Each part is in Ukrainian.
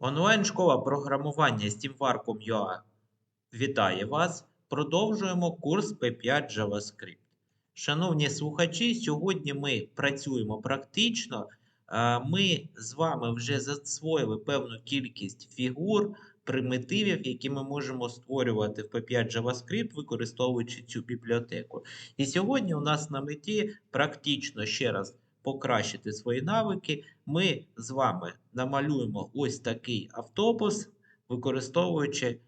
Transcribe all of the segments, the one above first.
Онлайн-школа програмування SteamVarcum.ua вітає вас. Продовжуємо курс P5 JavaScript. Шановні слухачі, сьогодні ми працюємо практично. Е, Ми з вами вже засвоїли певну кількість фігур, примітивів, які ми можемо створювати в P5 JavaScript, використовуючи цю бібліотеку. І сьогодні у нас на меті практично ще раз покращити свої навики. Ми з вами намалюємо ось такий автобус, використовуючи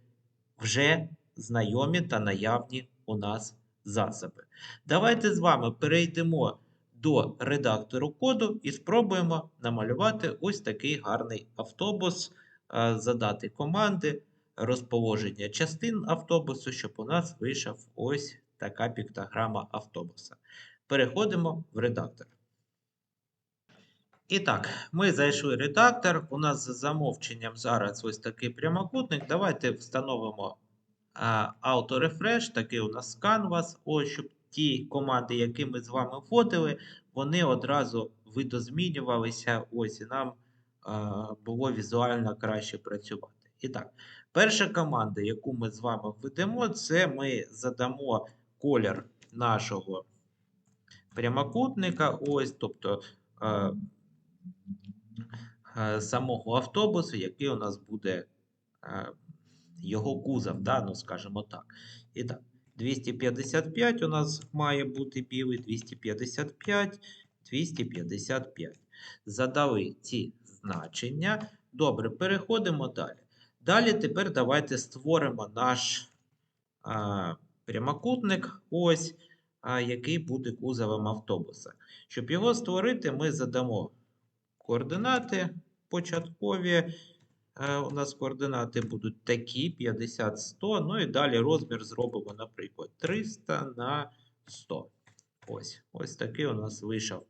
вже знайомі та наявні у нас засоби. Давайте з вами перейдемо до редактору коду і спробуємо намалювати ось такий гарний автобус, е, задати команди, розположення частин автобусу, щоб у нас вийшов ось така піктограма автобуса. Переходимо в редактор. І так, ми зайшли редактор. У нас за замовченням зараз ось такий прямокутник. Давайте встановимо Auto-Refresh, такий у нас Canvas. Ось, щоб ті команди, які ми з вами вводили, вони одразу видозмінювалися. Ось, і нам а, було візуально краще працювати. І так, перша команда, яку ми з вами введемо, це ми задамо колір нашого прямокутника. Ось, тобто. а, самого автобусу, який у нас буде е, його кузов, да, ну скажімо так. І так, 255 у нас має бути білий, 255, 255. Задали ці значення. Добре, переходимо далі. Далі тепер давайте створимо наш а, прямокутник, ось, а, який буде кузовом автобуса. Щоб його створити, ми задамо координати початкові. Е, У нас координати будуть такі: 50, 100. Ну і далі розмір зробимо, наприклад, 300 на 100. Ось ось такий у нас вийшов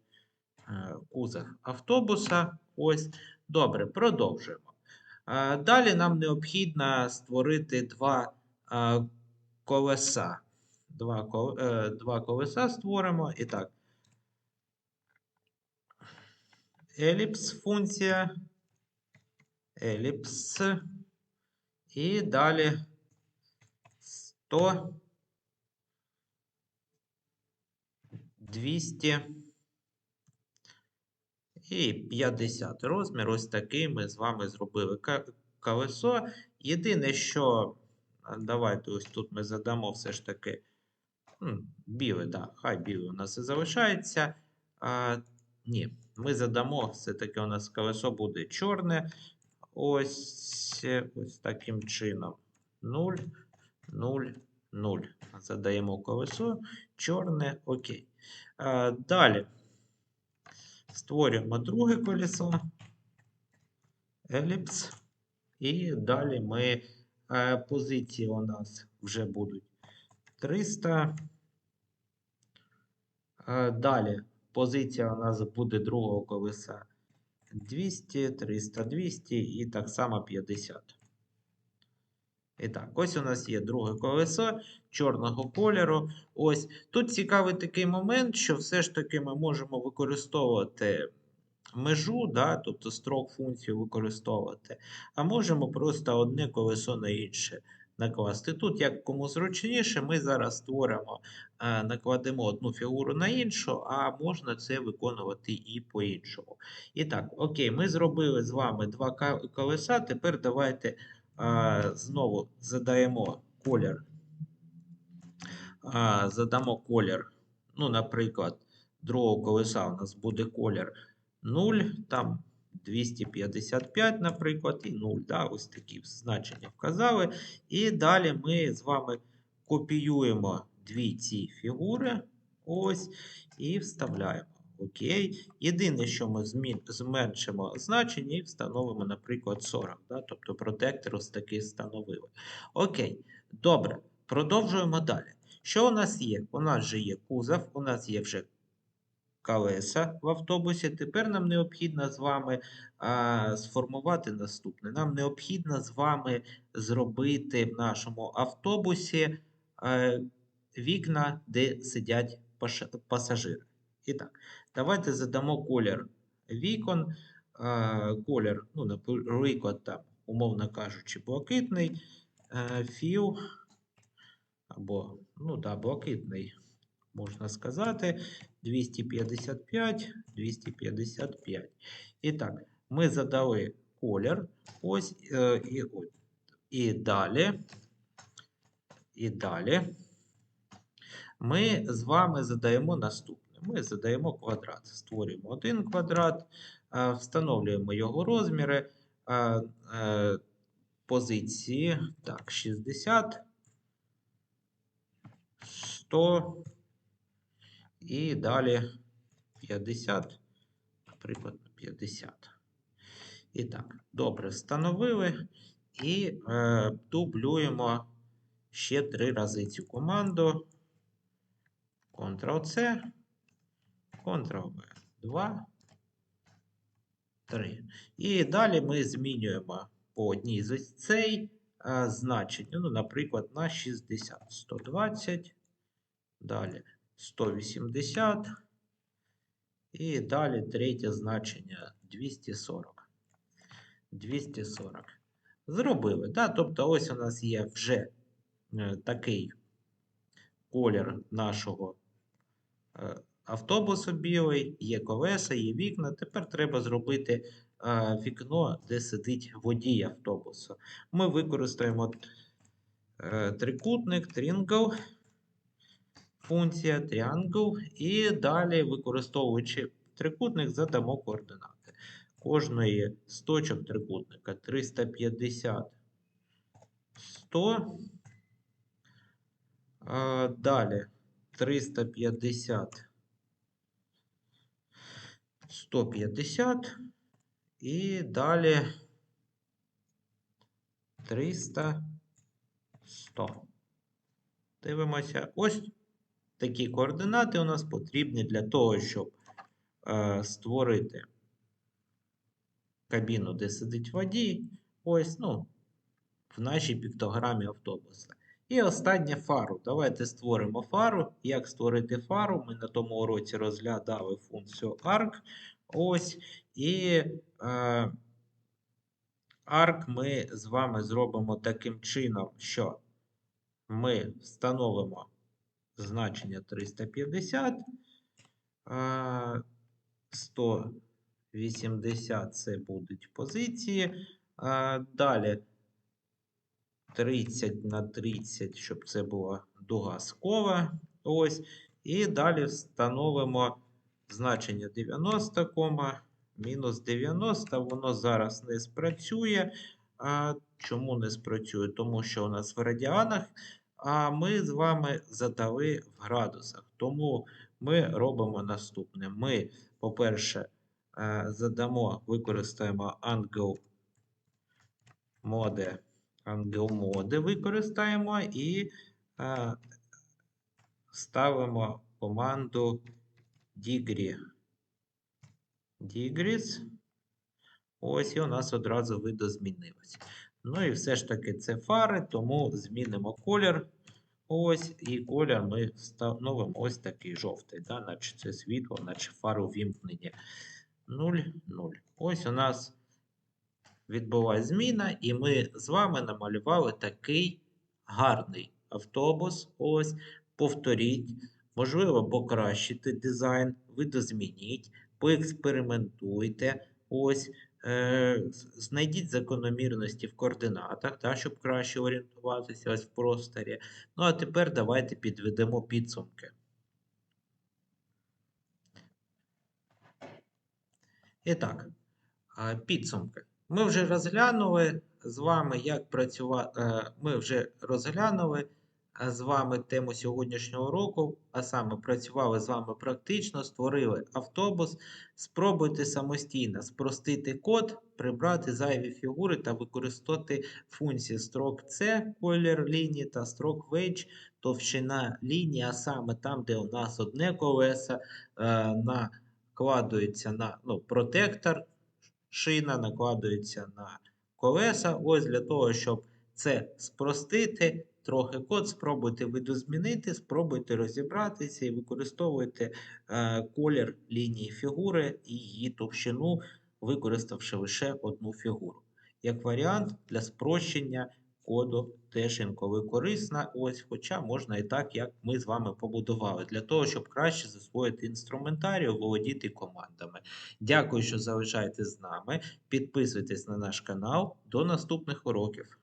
е, кузов автобуса. Ось. Добре, продовжуємо. Е, Далі нам необхідно створити два колеса. Два, кол- два колеса створимо. І так. Еліпс функція, еліпс, і далі 100, 200 і 50 розмір. Ось такий ми з вами зробили колесо. Єдине, що давайте ось тут ми задамо все ж таки біле, да, хай біле у нас і залишається. А, ні, ми задамо, все-таки у нас колесо буде чорне. Ось е, ось таким чином. 0, 0, 0. Задаємо колесо. Чорне, окей. А, далі створюємо друге колесо. Еліпс. І далі ми е, позиції у нас вже будуть 300. Е, Далі позиція у нас буде другого колеса 200, 300, 200 і так само 50. І так, ось у нас є друге колесо чорного кольору. Ось тут цікавий такий момент, що все ж таки ми можемо використовувати межу, да, тобто строк функцію використовувати, а можемо просто одне колесо на інше накласти. Тут, як кому зручніше, ми зараз створимо, е, накладемо одну фігуру на іншу, а можна це виконувати і по-іншому. І так, окей, ми зробили з вами два колеса. Тепер давайте е, знову задаємо колір. Е, задамо колір. Ну, наприклад, другого колеса у нас буде колір 0, там 255, наприклад, і 0. Да, ось такі значення вказали. І далі ми з вами копіюємо дві ці фігури. Ось, і вставляємо. Окей. Єдине, що ми змін, зменшимо значення і встановимо, наприклад, 40. Да? Тобто протектор ось такий встановили. Окей. Добре. Продовжуємо далі. Що у нас є? У нас же є кузов, у нас є вже колеса в автобусі. Тепер нам необхідно з вами а, сформувати наступне. Нам необхідно з вами зробити в нашому автобусі е, вікна, де сидять пасажири. І так, давайте задамо колір вікон. Е, колір, ну, наприклад, там умовно кажучи, блакитний е, філ, або, ну да, блакитний, можна сказати, 255, 255. І так, ми задали колір. Ось і, і далі. І далі. Ми з вами задаємо наступне. Ми задаємо квадрат. Створюємо один квадрат, е, встановлюємо його розміри. е, Позиції. Так, 60, 100 і далі 50, наприклад, 50. І так, добре, встановили і е, дублюємо ще три рази цю команду. Ctrl-C, Ctrl-V, 2, 3. І далі ми змінюємо по одній з цей е, значення. Ну, наприклад, на 60, 120, далі 180. І далі третє значення 240. 240. Зробили. Да? Тобто, ось у нас є вже е, такий колір нашого е, автобусу білий, є колеса, є вікна. Тепер треба зробити е, вікно, де сидить водій автобусу. Ми використаємо трикутник, трінгл, функція triangle, і далі, використовуючи трикутник, задамо координати. Кожної з точок трикутника 350 100. А, Далі 350 150 і далі 300 100. Дивимося. Ось такі координати у нас потрібні для того, щоб е, створити кабіну, де сидить водій. Ось, ну, в нашій піктограмі автобуса. І останнє фару. Давайте створимо фару. Як створити фару? Ми на тому уроці розглядали функцію arc. Ось. І е, arc ми з вами зробимо таким чином, що ми встановимо значення 350, е, 180 це будуть позиції. Далі 30 на 30, щоб це була дуга скова. Ось. І далі встановимо значення 90, кома, мінус 90. Воно зараз не спрацює. Чому не спрацює? Тому що у нас в радіанах, а ми з вами задали в градусах. Тому ми робимо наступне. Ми, по-перше, е, задамо, використаємо angle mode ангелмоди використаємо і е, ставимо команду degree. Degrees. Ось і у нас одразу видозмінилось. Ну і все ж таки це фари, тому змінимо колір. Ось, і колір ми встановимо ось такий жовтий, да, наче це світло, наче фару вімкнені. 0, 0. Ось у нас відбулася зміна, і ми з вами намалювали такий гарний автобус. Ось, повторіть, можливо, покращити дизайн, видозмініть, поекспериментуйте. Ось, знайдіть закономірності в координатах, та, щоб краще орієнтуватися ось в просторі. Ну, а тепер давайте підведемо підсумки. І так, підсумки. Ми вже розглянули з вами, як працювати. Ми вже розглянули е, з вами тему сьогоднішнього уроку, а саме працювали з вами практично, створили автобус. Спробуйте самостійно спростити код, прибрати зайві фігури та використати функції строк C, колір лінії та строк Wedge, товщина лінії, а саме там, де у нас одне колесо, е, накладується на ну, протектор шина накладується на колеса. Ось для того, щоб це спростити, трохи код, спробуйте видозмінити, спробуйте розібратися і використовуйте е, колір лінії фігури і її товщину, використавши лише одну фігуру. як варіант для спрощення коду теж інколи корисна. Ось, хоча можна і так, як ми з вами побудували, для того, щоб краще засвоїти інструментарій, володіти командами. Дякую, що залишаєтесь з нами. Підписуйтесь на наш канал. До наступних уроків.